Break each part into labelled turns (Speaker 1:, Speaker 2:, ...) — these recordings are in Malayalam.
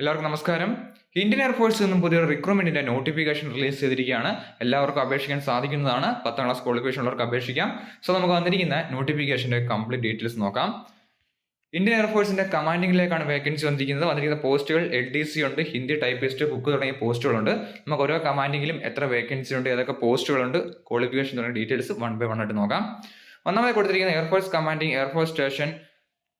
Speaker 1: എല്ലാവർക്കും നമസ്കാരം. ഇന്ത്യൻ എയർഫോഴ്സിൽ നിന്നും പുതിയൊരു റിക്രൂട്ട്മെന്റിന്റെ നോട്ടിഫിക്കേഷൻ റിലീസ് ചെയ്തിരിക്കുകയാണ്. എല്ലാവർക്കും അപേക്ഷിക്കാൻ സാധിക്കുന്നതാണ്. പത്താം ക്ലാസ് ക്വാളിഫിക്കേഷൻ ഉള്ളവർക്ക് അപേക്ഷിക്കാം. സോ നമുക്ക് വന്നിരിക്കുന്ന നോട്ടിഫിക്കേഷന്റെ കംപ്ലീറ്റ് ഡീറ്റെയിൽസ് നോക്കാം. ഇന്ത്യൻ എയർഫോഴ്സിന്റെ കമാൻഡിംഗിലേക്കാണ് വേക്കൻസി വന്നിരിക്കുന്നത്. വന്നിരിക്കുന്ന പോസ്റ്റുകൾ എൽ ഡി സി ഉണ്ട് ഹിന്ദി ടൈപ്പിസ്റ്റ് കുക്ക് തുടങ്ങിയ പോസ്റ്റുകളുണ്ട് നമുക്ക് ഓരോ കമാൻഡിംഗിലും എത്ര വേക്കൻസി ഉണ്ട് ഏതൊക്കെ പോസ്റ്റുകളുണ്ട് ക്വാളിഫിക്കേഷൻ തുടങ്ങിയ ഡീറ്റെയിൽസ് വൺ ബൈ വൺ ആയിട്ട് നോക്കാം. ഒന്നാമതായി കൊടുത്തിരിക്കുന്ന air force commanding air force station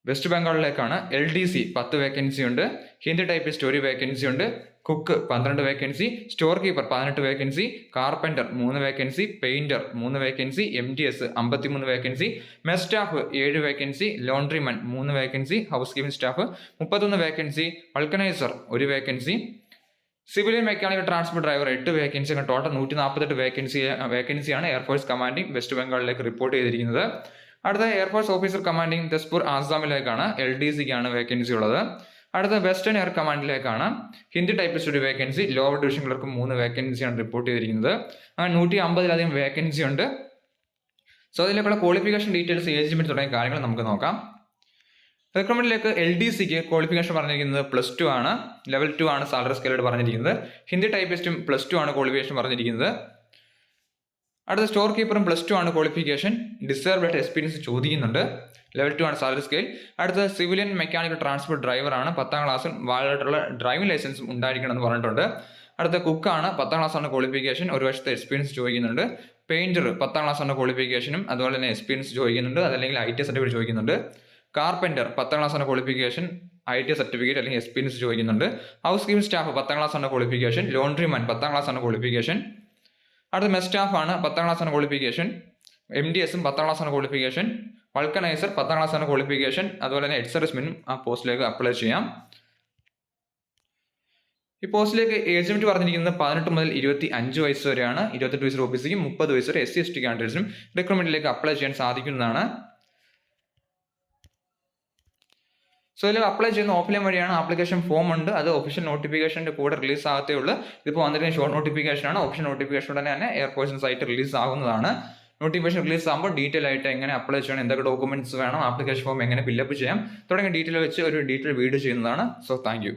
Speaker 1: west ബംഗാളിലേക്കാണ് L D C പത്ത് വേക്കൻസി ഉണ്ട്. ഹിന്ദി ടൈപ്പിസ്റ്റ് ഒരു വേക്കൻസി ഉണ്ട്. കുക്ക് പന്ത്രണ്ട് വേക്കൻസി സ്റ്റോർ കീപ്പർ പതിനെട്ട് വേക്കൻസി കാർപ്പന്റർ മൂന്ന് വേക്കൻസി പെയിന്റർ മൂന്ന് വേക്കൻസി എം ഡി എസ് അമ്പത്തിമൂന്ന് വേക്കൻസി മെസ് സ്റ്റാഫ് ഏഴ് വേക്കൻസി ലോണ്ട്രിമൻ മൂന്ന് വേക്കൻസി ഹൗസ് കീപ്പിംഗ് സ്റ്റാഫ് മുപ്പത്തൊന്ന് വേക്കൻസി വൾക്കനൈസർ ഒരു vacancy civilian mechanical transport driver എട്ട് വേക്കൻസി ടോട്ടൽ നൂറ്റി നാൽപ്പത്തെട്ട് വേക്കൻസി വേക്കൻസിയാണ് എയർഫോഴ്സ് കമാൻഡിംഗ് വെസ്റ്റ് ബംഗാളിലേക്ക് റിപ്പോർട്ട് ചെയ്തിരിക്കുന്നത്. അടുത്ത air force officer commanding Daspur ആസാമിലേക്കാണ് L D സിക്കാണ് വേക്കൻസി ഉള്ളത്. അടുത്ത വെസ്റ്റേൺ എയർ കമാൻഡിലേക്കാണ് ഹിന്ദി ടൈപ്പിസ്റ്റ് ഒരു വേക്കൻസി ലോവർ ഡിവിഷൻ ക്ലർക്ക് മൂന്ന് വേക്കൻസിയാണ് റിപ്പോർട്ട് ചെയ്തിരിക്കുന്നത്. അങ്ങനെ നൂറ്റി അമ്പതിലധികം വേക്കൻസി ഉണ്ട് സോ അതിലേക്കുള്ള ക്വാളിഫിക്കേഷൻ ഡീറ്റെയിൽസ് ഏജ്മെന്റ് തുടങ്ങിയ കാര്യങ്ങൾ നമുക്ക് നോക്കാം. റിക്രൂട്ട്മെന്റിലേക്ക് എൽ ഡി സിക്ക് ക്വാളിഫിക്കേഷൻ പറഞ്ഞിരിക്കുന്നത് പ്ലസ് ടു ആണ്. ലെവൽ ടു ആണ് സാലറി സ്കെയിലോട് പറഞ്ഞിരിക്കുന്നത്. ഹിന്ദി ടൈപ്പിസ്റ്റും പ്ലസ് ടു ആണ് ക്വാളിഫിക്കേഷൻ പറഞ്ഞിരിക്കുന്നത്. അടുത്ത സ്റ്റോർ കീപ്പറും പ്ലസ് ടു ആണ് ക്വാളിഫിക്കേഷൻ ഡിസേർവ്ഡ് എക്സ്പീരിയൻസ് ചോദിക്കുന്നുണ്ട്. ലെവൽ ടു ആണ് സാലറി സ്കെയിൽ അടുത്ത സിവിലിയൻ മെക്കാനിക്കൽ ട്രാൻസ്പോർട്ട് ഡ്രൈവറാണ് പത്താം ക്ലാസ്സിൽ വാഴായിട്ടുള്ള ഡ്രൈവിംഗ് ലൈസൻസും ഉണ്ടായിരിക്കണം എന്ന് പറഞ്ഞിട്ടുണ്ട്. അടുത്ത കുക്കാണ് പത്താം ക്ലാസ് ആണ് ക്വാളിഫിക്കേഷൻ ഒരു വർഷത്തെ എക്സ്പീരിയൻസ് ചോദിക്കുന്നുണ്ട്. പെയിന്റർ പത്താം ക്ലാസ് ആണ് ക്വാളിഫിക്കേഷനും അതുപോലെ തന്നെ എക്സ്പീരിയൻസ് ചോദിക്കുന്നുണ്ട്. അതല്ലെങ്കിൽ ഐ ടി സർട്ടിഫിക്കറ്റ് ചോദിക്കുന്നുണ്ട്. കാർപ്പന്റർ പത്താം ക്ലാസ് ആണ് ക്വാളിഫിക്കേഷൻ ഐ ടി സർട്ടിഫിക്കറ്റ് അല്ലെങ്കിൽ എക്സ്പീരിയൻസ് ചോദിക്കുന്നുണ്ട്. ഹൗസ് കീപ്പിംഗ് സ്റ്റാഫ് പത്താം ക്ലാസ് ആണ് ക്വാളിഫിക്കേഷൻ ലോണ്ട്രിമാൻ പത്താം ക്ലാസ് ആണ് ക്വാളിഫിക്കേഷൻ അടുത്ത മെസ് ഹാഫ് ആണ് പത്താം ക്ലാസ് ആണ് ക്വാളിഫിക്കേഷൻ എം ഡി എസും പത്താം ക്ലാസ് ആണ് ക്വാളിഫിക്കേഷൻ വൾക്കനൈസർ പത്താം ക്ലാസ് ആണ് ക്വാളിഫിക്കേഷൻ അതുപോലെ തന്നെ എഡ് ആ പോസ്റ്റിലേക്ക് അപ്ലൈ ചെയ്യാം. ഈ പോസ്റ്റിലേക്ക് ഏജ് ലിമിറ്റ് പറഞ്ഞിരിക്കുന്നത് പതിനെട്ട് മുതൽ ഇരുപത്തി അഞ്ച് വയസ്സ് വരെയാണ്. ഇരുപത്തെട്ട് വയസ്സ് ഒ ബി സിക്കും മുപ്പത് വയസ്സ് വരെ എസ് സി എസ് ടി കാൻഡിഡേറ്റ്സിനും റിക്രൂട്ട്മെന്റിലേക്ക് അപ്ലൈ ചെയ്യാൻ സാധിക്കുന്നതാണ്. സോ ഇതിൽ അപ്ലൈ ചെയ്യുന്ന ഓഫ്ലൈൻ വഴിയാണ് ആപ്ലിക്കേഷൻ ഫോം ഉണ്ട്. അത് ഒഫീഷ്യൽ നോട്ടിഫിക്കേഷന്റെ കൂടെ റിലീസ് ആകത്തേ ഉള്ളൂ. ഇതിപ്പോൾ വന്നിരിക്കുന്ന ഷോർട്ട് നോട്ടിഫിക്കേഷൻ ആണ്. ഒഫീഷ്യൽ നോട്ടിഫിക്കേഷൻ ഉടനെ തന്നെ എയർഫോഴ്സിന് സൈറ്റ് റിലീസ് ആകുന്നതാണ്. നോട്ടിഫിക്കേഷൻ റിലീസ് ആകുമ്പോൾ ഡീറ്റെയിൽ ആയിട്ട് എങ്ങനെ അപ്ലൈ ചെയ്യണം എന്തൊക്കെ ഡോക്യുമെന്റ്സ് വേണം ആപ്ലിക്കേഷൻ ഫോം എങ്ങനെ ഫില്ലപ്പ് ചെയ്യാം തുടങ്ങിയ ഡീറ്റെയിൽ വെച്ച് ഒരു ഡീറ്റെയിൽ വീഡിയോ ചെയ്യുന്നതാണ്. So thank